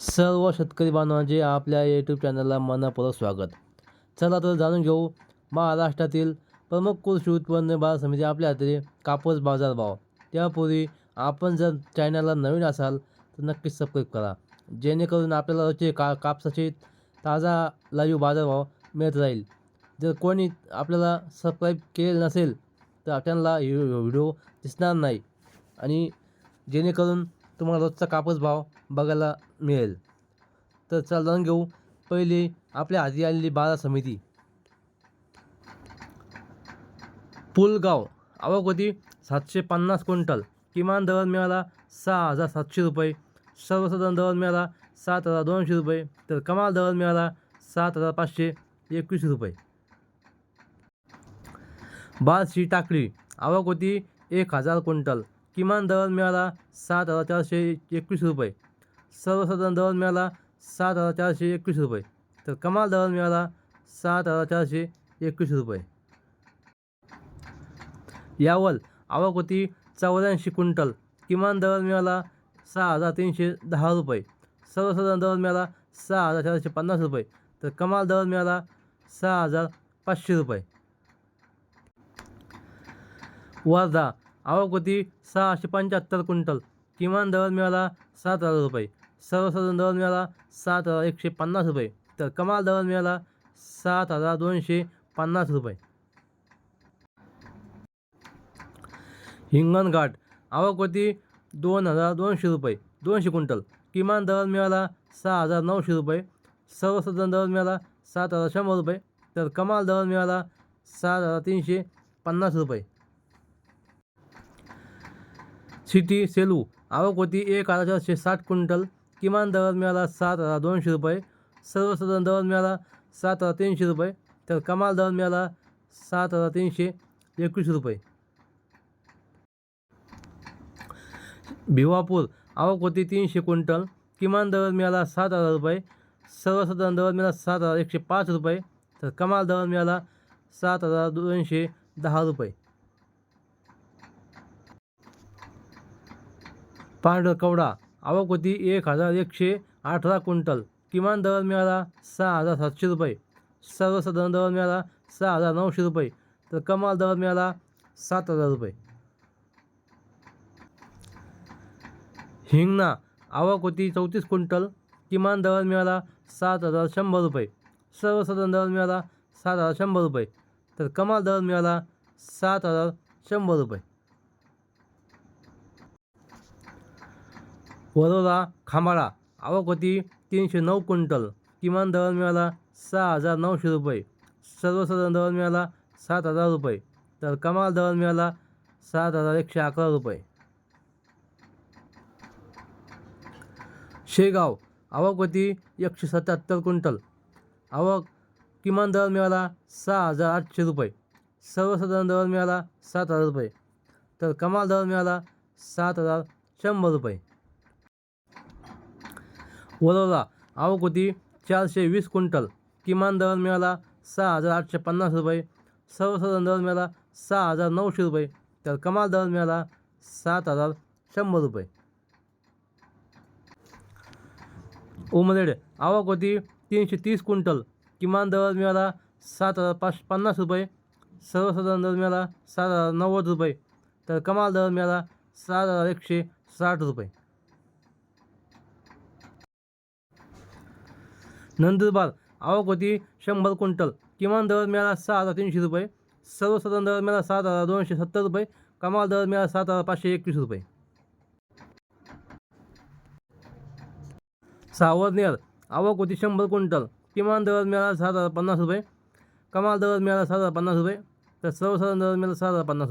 सर्व शेतकरी बांधवांचे आपल्या यूट्यूब चॅनलला मनापूर्वक स्वागत. चला तर जाणून घेऊ महाराष्ट्रातील प्रमुख कृषी उत्पन्न बाजार समिती आपल्या हाती कापूस बाजारभाव त्यापूर्वी आपण जर चॅनलला नवीन असाल तर नक्कीच सबस्क्राईब करा. जेणेकरून आपल्याला रोजचे का कापसाचे ताजा लाईव्ह बाजारभाव मिळत राहील. जर कोणी आपल्याला सबस्क्राईब केलेलं नसेल तर त्यांना व्हिडिओ दिसणार नाही. आणि जेणेकरून तुम्हाला रोजचा कापूस भाव बघायला मिळेल. तर चला जाणून घेऊ. पहिले आपल्या हाती आलेली बाजार समिती. पुलगाव आवक होती सातशे पन्नास क्विंटल. किमान दर मिळाला सहा हजार सातशे रुपये. सर्वसाधारण दर मिळाला सात हजार दोनशे रुपये. तर कमाल दर मिळाला सात हजार पाचशे एकवीस रुपये. बारशी टाकळी. आवक होती एक हजार क्विंटल. किमान दर मिळाला सात हजार चारशे एकवीस रुपये. सर्वसाधारण दर मिळाला सात हजार चारशे एकवीस रुपये. तर कमाल दर मिळाला सात हजार चारशे एकवीस रुपये. यावर आवक होती चौऱ्याऐंशी क्विंटल. किमान दर मिळाला सहा हजार तीनशे दहा रुपये. सर्वसाधारण दर मिळाला सहा हजार चारशे पन्नास रुपये. तर कमाल दर मिळाला सहा हजार पाचशे रुपये. वर्धा आवक होती सहाशे पंच्याहत्तर क्विंटल. किमान दर मिळाला सात हजार रुपये. सर्वसाधारण दर मिळाला सात हजार एकशे पन्नास रुपये. तर कमाल दर मिळाला सात हजार दोनशे पन्नास रुपये. हिंगणघाट आवक होती दोन हजार दोनशे रुपये दोनशे क्विंटल. किमान दर मिळाला सहा हजार नऊशे रुपये. सर्वसाधारण दर मिळाला सात हजार शंभर रुपये. तर कमाल दर मिळाला सात हजार तीनशे पन्नास रुपये. सिटी सेलू. आवक होती एक हजार चारशे साठ क्विंटल. किमान दर मिळाला सात हजार दोनशे रुपये. सर्वसाधारण दर मिळाला सात हजार तीनशे रुपये. तर कमाल दर मिळाला सात हजार तीनशे एकवीस रुपये. भिवापूर. आवक होती तीनशे क्विंटल. किमान दर मिळाला सात हजार रुपये. सर्वसाधारण दर मिळाला सात हजार एकशे पाच रुपये. तर कमाल दर मिळाला सात हजार दोनशे दहा रुपये. पांढर कवडा. आवक होती एक हजार एकशे अठरा क्विंटल. किमान दर मिळाला सहा हजार सातशे रुपये. सर्वसाधारण दर मिळाला सहा हजार नऊशे रुपये. तर कमाल दर मिळाला सात हजार रुपये. हिंगणा. आवक होती चौतीस क्विंटल. किमान दर मिळाला सात हजार शंभर रुपये. सर्वसाधारण दर मिळाला सात हजार शंभर रुपये. तर कमाल दर मिळाला सात हजार शंभर रुपये. वरोरा खांबाळा आवक होती तीनशे नऊ क्विंटल. किमान दर मिळाला सहा हजार नऊशे रुपये. सर्वसाधारण दर मिळाला सात हजार रुपये. तर कमाल दर मिळाला सात हजार एकशे अकरा रुपये. शेगाव आवक होती एकशे सत्याहत्तर क्विंटल. आवक किमान दर मिळाला सहा हजार आठशे रुपये. सर्वसाधारण दर मिळाला सात हजार रुपये. तर कमाल दर मिळाला सात हजार शंभर रुपये. वळवला आवक होती चारशे वीस क्विंटल. किमान दर मिळाला सहा हजार आठशे पन्नास रुपये. सर्वसाधारण दर मिळाला सहा हजार नऊशे रुपये. तर कमाल दर मिळाला सात हजार शंभर रुपये. उमरेड. आवक होती तीनशे तीस क्विंटल. किमान दर मिळाला सात हजार पाचशे पन्नास रुपये. सर्वसाधारण दर मिळाला सात हजार नव्वद रुपये. तर कमाल दर मिळाला सात हजार एकशे साठ रुपये. नंदुरबार. आवक होती शंभर क्विंटल. किमान दर मिळाला सहा हजार तीनशे रुपये. सर्वसाधारण दर मिळाला सात हजार दोनशे सत्तर रुपये. कमाल दर मिळाला सात हजार पाचशे एकवीस रुपये. सावरनेर. आवक होती शंभर क्विंटल. किमान दर मिळाला सात हजार पन्नास रुपये. कमाल दर मिळाला सात हजार पन्नास रुपये. तर सर्वसाधारण दर मिळाला सात हजार पन्नास